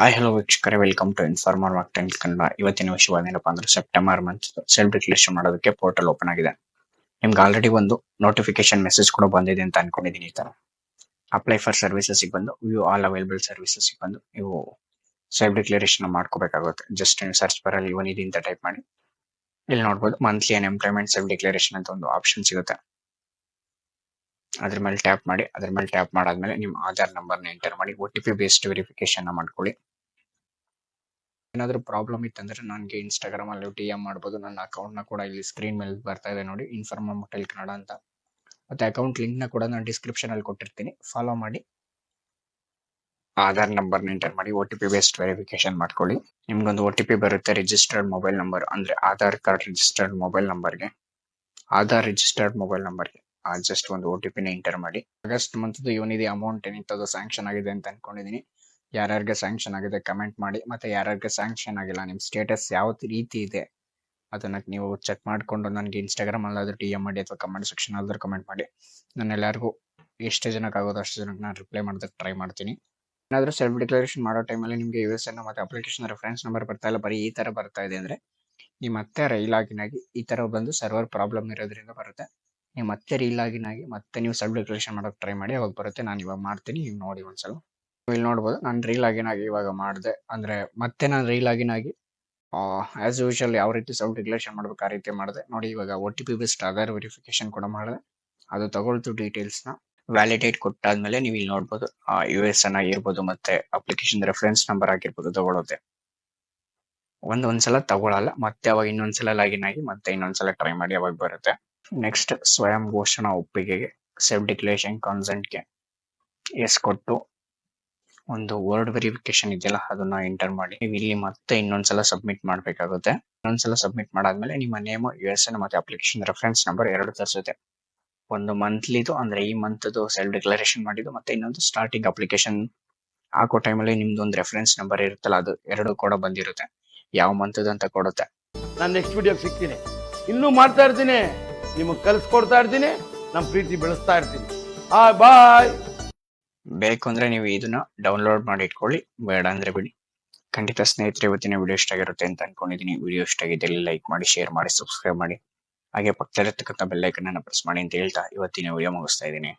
Hi hello ವೀಕ್ಷಕರೇ. Welcome to informer walk ten Kannada. ಇವತ್ತಿನ ವಿಷಯವಾದ ಏನಪ್ಪ ಅಂದ್ರೆ ಸೆಪ್ಟೆಂಬರ್ ಮಂತ್ ಸೆಲ್ಫ್ ಡಿಕ್ಲೇಷನ್ ಮಾಡೋದಕ್ಕೆ ಪೋರ್ಟಲ್ ಓಪನ್ ಆಗಿದೆ. ನಿಮ್ಗೆ ಆಲ್ರೆಡಿ ಒಂದು ನೋಟಿಫಿಕೇಶನ್ ಮೆಸೇಜ್ ಕೂಡ ಬಂದಿದೆ ಅಂತ ಅನ್ಕೊಂಡಿದ್ದೀನಿ ಈ ತರ. ಅಪ್ಲೈ ಫಾರ್ ಸರ್ವಿಸಸ್ ಬಂದು ವ್ಯೂ ಆಲ್ ಅವೈಲಬಲ್ ಸರ್ವಿಸಸ್ ಬಂದು, ನೀವು ಸೆಲ್ಫ್ ಡಿಕ್ಲರೇಷನ್ ಮಾಡ್ಕೋಬೇಕಾಗುತ್ತೆ. ಜಸ್ಟ್ ನೀವು ಸರ್ಚ್ ಬರಲ್ಲಿ ಇವನ್ ಇದೆ ಅಂತ ಟೈಪ್ ಮಾಡಿ. ಇಲ್ಲಿ ನೋಡ್ಬೋದು monthly unemployment self declaration ಅಂತ ಒಂದು ಆಪ್ಷನ್ ಸಿಗುತ್ತೆ. ಅದ್ರ ಮೇಲೆ ಟ್ಯಾಪ್ ಮಾಡಿ, ಅದ್ರ ಮೇಲೆ ಟ್ಯಾಪ್ ಮಾಡಾದ್ಮೇಲೆ ನಿಮ್ಮ ಆಧಾರ್ ನಂಬರ್ನ ಎಂಟರ್ ಮಾಡಿ O T P based verification ಮಾಡ್ಕೊಳ್ಳಿ. ಏನಾದರೂ ಪ್ರಾಬ್ಲಮ್ ಇತ್ತಂದ್ರೆ ನನಗೆ ಇನ್ಸ್ಟಾಗ್ರಾಮ್ ಅಲ್ಲಿ ಟಿ ಎಂ ಮಾಡ್ಬೋದು. ನನ್ನ ಅಕೌಂಟ್ನ ಕೂಡ ಇಲ್ಲಿ ಸ್ಕ್ರೀನ್ ಮೇಲೆ ಬರ್ತಾ ಇದೆ ನೋಡಿ ಇನ್ಫಾರ್ಮ್ ಮೊಟೈಲ್ ಕನ್ನಡ ಅಂತ. ಮತ್ತೆ ಅಕೌಂಟ್ ಲಿಂಕ್ನ ಕೂಡ ನಾನು ಡಿಸ್ಕ್ರಿಪ್ಷನ್ ಅಲ್ಲಿ ಕೊಟ್ಟಿರ್ತೀನಿ. ಫಾಲೋ ಮಾಡಿ. ಆಧಾರ್ ನಂಬರ್ನ ಎಂಟರ್ ಮಾಡಿ O T P based verification ಮಾಡ್ಕೊಳ್ಳಿ. ನಿಮ್ಗೊಂದು ಒ ಟಿ ಪಿ ಬರುತ್ತೆ ರಿಜಿಸ್ಟರ್ಡ್ ಮೊಬೈಲ್ ನಂಬರ್ ಅಂದ್ರೆ ಆಧಾರ್ ಕಾರ್ಡ್ ರಿಜಿಸ್ಟರ್ಡ್ ಮೊಬೈಲ್ ನಂಬರ್ಗೆ ಆಧಾರ್ ರಿಜಿಸ್ಟರ್ಡ್ ಮೊಬೈಲ್ ನಂಬರ್ಗೆ ಜಸ್ಟ್ ಒಂದು ಓ ಟಿ ಪಿನ ಎಂಟರ್ ಮಾಡಿ. ಆಗಸ್ಟ್ ಮಂತ್ ಇವನಿದೆ ಅಮೌಂಟ್ ಏನಿತ್ತು ಸ್ಯಾಂಕ್ಷನ್ ಆಗಿದೆ ಅಂತ ಅನ್ಕೊಂಡಿದೀನಿ. ಯಾರ್ಯಾರಿಗೆ ಸ್ಯಾಂಕ್ಷನ್ ಆಗಿದೆ ಕಮೆಂಟ್ ಮಾಡಿ. ಮತ್ತೆ ಯಾರ್ಯಾರಿಗೆ ಸ್ಯಾಂಕ್ಷನ್ ಆಗಿಲ್ಲ, ನಿಮ್ ಸ್ಟೇಟಸ್ ಯಾವ ರೀತಿ ಇದೆ ಅದನ್ನ ನೀವು ಚೆಕ್ ಮಾಡ್ಕೊಂಡು ನನಗೆ ಇನ್ಸ್ಟಾಗ್ರಾಮ್ ಅಲ್ಲಾದ್ರೂ ಟಿ ಎಂ ಮಾಡಿ ಅಥವಾ ಕಮೆಂಟ್ ಸೆಕ್ಷನ್ ಆದ್ರೂ ಕಮೆಂಟ್ ಮಾಡಿ. ನಾನು ಎಲ್ಲರಿಗೂ ಎಷ್ಟು ಜನಕ್ಕೆ ಆಗೋದು ಅಷ್ಟು ಜನಕ್ಕೆ ನಾನು ರಿಪ್ಲೈ ಮಾಡೋದಕ್ಕೆ ಟ್ರೈ ಮಾಡ್ತೀನಿ. ಏನಾದರೂ ಸೆಲ್ಫ್ ಡಿಕ್ಲರೇಷನ್ ಮಾಡೋ ಟೈಮಲ್ಲಿ ನಿಮಗೆ ಯು ಎಸ್ ಎನ್ ಮತ್ತೆ ಅಪ್ಲಿಕೇಶನ್ ರೆಫರೆನ್ಸ್ ನಂಬರ್ ಬರ್ತಾ ಇಲ್ಲ, ಬರೀ ಈ ತರ ಬರ್ತಾ ಇದೆ ಅಂದ್ರೆ ನಿಮ್ಮ ಮತ್ತೆ ರೈಲಾಗಿನ್ ಆಗಿ ಈ ತರ ಬಂದು ಸರ್ವರ್ ಪ್ರಾಬ್ಲಮ್ ಇರೋದ್ರಿಂದ ಬರುತ್ತೆ. ನೀವು ಮತ್ತೆ ರೀಲಾಗಿನ್ ಆಗಿ ಮತ್ತೆ ನೀವು ಸೆಲ್ಫ್ ಡೆಕೋರೇಷನ್ ಮಾಡೋಕೆ ಟ್ರೈ ಮಾಡಿ, ಅವಾಗ ಬರುತ್ತೆ. ನಾನು ಇವಾಗ ಮಾಡ್ತೀನಿ, ನೀವು ನೋಡಿ ಒಂದ್ಸಲ. ಇಲ್ಲಿ ನೋಡ್ಬೋದು, ನಾನು ರೀಲಾಗಿನ್ ಆಗಿ ಇವಾಗ ಮಾಡಿದೆ. ಅಂದ್ರೆ ಮತ್ತೆ ನಾನು ಆಗಿನ್ ಆಗಿ ಆಸ್ ಯೂಶಲ್ ಯಾವ ರೀತಿ ಸೆಲ್ಫ್ ಡಿಕ್ಲರೇಷನ್ ಮಾಡ್ಬೇಕು ಆ ರೀತಿ ಮಾಡಿದೆ. ನೋಡಿ, ಇವಾಗ O T P best Aadhaar verification ಕೂಡ ಮಾಡಿದೆ. ಅದು ತಗೊಳ್ತು ಡೀಟೇಲ್ಸ್ನ. ವ್ಯಾಲಿಡೇಟ್ ಕೊಟ್ಟಾದ್ಮೇಲೆ ನೀವು ಇಲ್ಲಿ ನೋಡ್ಬೋದು ಯು ಎಸ್ ಎನ್ ಆಗಿರ್ಬೋದು, ಮತ್ತೆ ಅಪ್ಲಿಕೇಶನ್ ರೆಫರೆನ್ಸ್ ನಂಬರ್ ಆಗಿರ್ಬೋದು ತಗೊಳುತ್ತೆ ಒಂದ್ ಒಂದ್ಸಲ ತಗೊಳಲ್ಲ, ಮತ್ತೆ ಅವಾಗ ಇನ್ನೊಂದ್ಸಲ ಲಾಗಿನ್ ಆಗಿ ಮತ್ತೆ ಇನ್ನೊಂದ್ಸಲ ಟ್ರೈ ಮಾಡಿ ಅವಾಗ ಬರುತ್ತೆ. ನೆಕ್ಸ್ಟ್ ಸ್ವಯಂ ಘೋಷಣಾ ಒಪ್ಪಿಗೆಗೆ ಸೆಲ್ಫ್ ಡಿಕ್ಲರೇಷನ್ ಕನ್ಸೆಂಟ್ಗೆ ಎಸ್ ಕೊಟ್ಟು ಒಂದು ವರ್ಡ್ ವೆರಿಫಿಕೇಶನ್ ಇದೆಯಲ್ಲ, ಅದನ್ನ ಎಂಟರ್ ಮಾಡಿ. ನೀವು ಇಲ್ಲಿ ಮತ್ತೆ ಇನ್ನೊಂದ್ಸಲ ಸಬ್ಮಿಟ್ ಮಾಡಬೇಕಾಗುತ್ತೆ. ಇನ್ನೊಂದ್ಸಲ ಸಬ್ಮಿಟ್ ಮಾಡಾದ್ಮೇಲೆ ನಿಮ್ಮ ನೇಮ್ ಯು ಎಸ್ ಎನ್ ಮತ್ತೆ ಅಪ್ಲಿಕೇಶನ್ ರೆಫರೆನ್ಸ್ ನಂಬರ್ ಎರಡು ತರಿಸುತ್ತೆ. ಒಂದು ಮಂತ್ಲಿದು ಅಂದ್ರೆ ಈ ಮಂತ್ದು ಸೆಲ್ಫ್ ಡಿಕ್ಲರೇಷನ್ ಮಾಡಿದ್ದು, ಮತ್ತೆ ಇನ್ನೊಂದು ಸ್ಟಾರ್ಟಿಂಗ್ ಅಪ್ಲಿಕೇಶನ್ ಹಾಕೋ ಟೈಮಲ್ಲಿ ನಿಮ್ದು ಒಂದು ರೆಫರೆನ್ಸ್ ನಂಬರ್ ಇರುತ್ತಲ್ಲ, ಅದು ಎರಡು ಕೂಡ ಬಂದಿರುತ್ತೆ. ಯಾವ ಮಂತದ ಅಂತ ಕೊಡುತ್ತೆ. ನಾನು ನೆಕ್ಸ್ಟ್ ವಿಡಿಯೋಗೆ ಸಿಗ್ತೀನಿ. ಇನ್ನೂ ಮಾಡ್ತಾ ಇರ್ತೀನಿ. ನಿಮಗೆ ಕಲಿಸ್ಕೊಡ್ತಾ ಇರ್ತೀನಿ ನಮ್ಮ ಪ್ರೀತಿ ಬೆಳೆಸ್ತಾ ಇರ್ತೀನಿ. ಆ ಬಾಯ್ ಬೇಕು ಅಂದ್ರೆ ನೀವು ಇದನ್ನ ಡೌನ್ಲೋಡ್ ಮಾಡಿ ಇಟ್ಕೊಳ್ಳಿ, ಬೇಡ ಅಂದ್ರೆ ಬಿಡಿ. ಖಂಡಿತ ಸ್ನೇಹಿತರೆ, ಇವತ್ತಿನ ವಿಡಿಯೋ ಇಷ್ಟ ಆಗಿರುತ್ತೆ ಅಂತ ಅನ್ಕೊಂಡಿದ್ದೀನಿ ವಿಡಿಯೋ ಇಷ್ಟ ಲೈಕ್ ಮಾಡಿ ಶೇರ್ ಮಾಡಿ ಸಬ್ಸ್ಕ್ರೈಬ್ ಮಾಡಿ. ಹಾಗೆ ಪಕ್ಕದಲ್ಲಿರ್ತಕ್ಕಂಥ ಬೆಲ್ಲೈಕನ್ನ ಪ್ರೆಸ್ ಮಾಡಿ ಅಂತ ಹೇಳ್ತಾ ಇವತ್ತಿನ ವಿಡಿಯೋ ಮುಗಿಸ್ತಾ ಇದ್ದೀನಿ.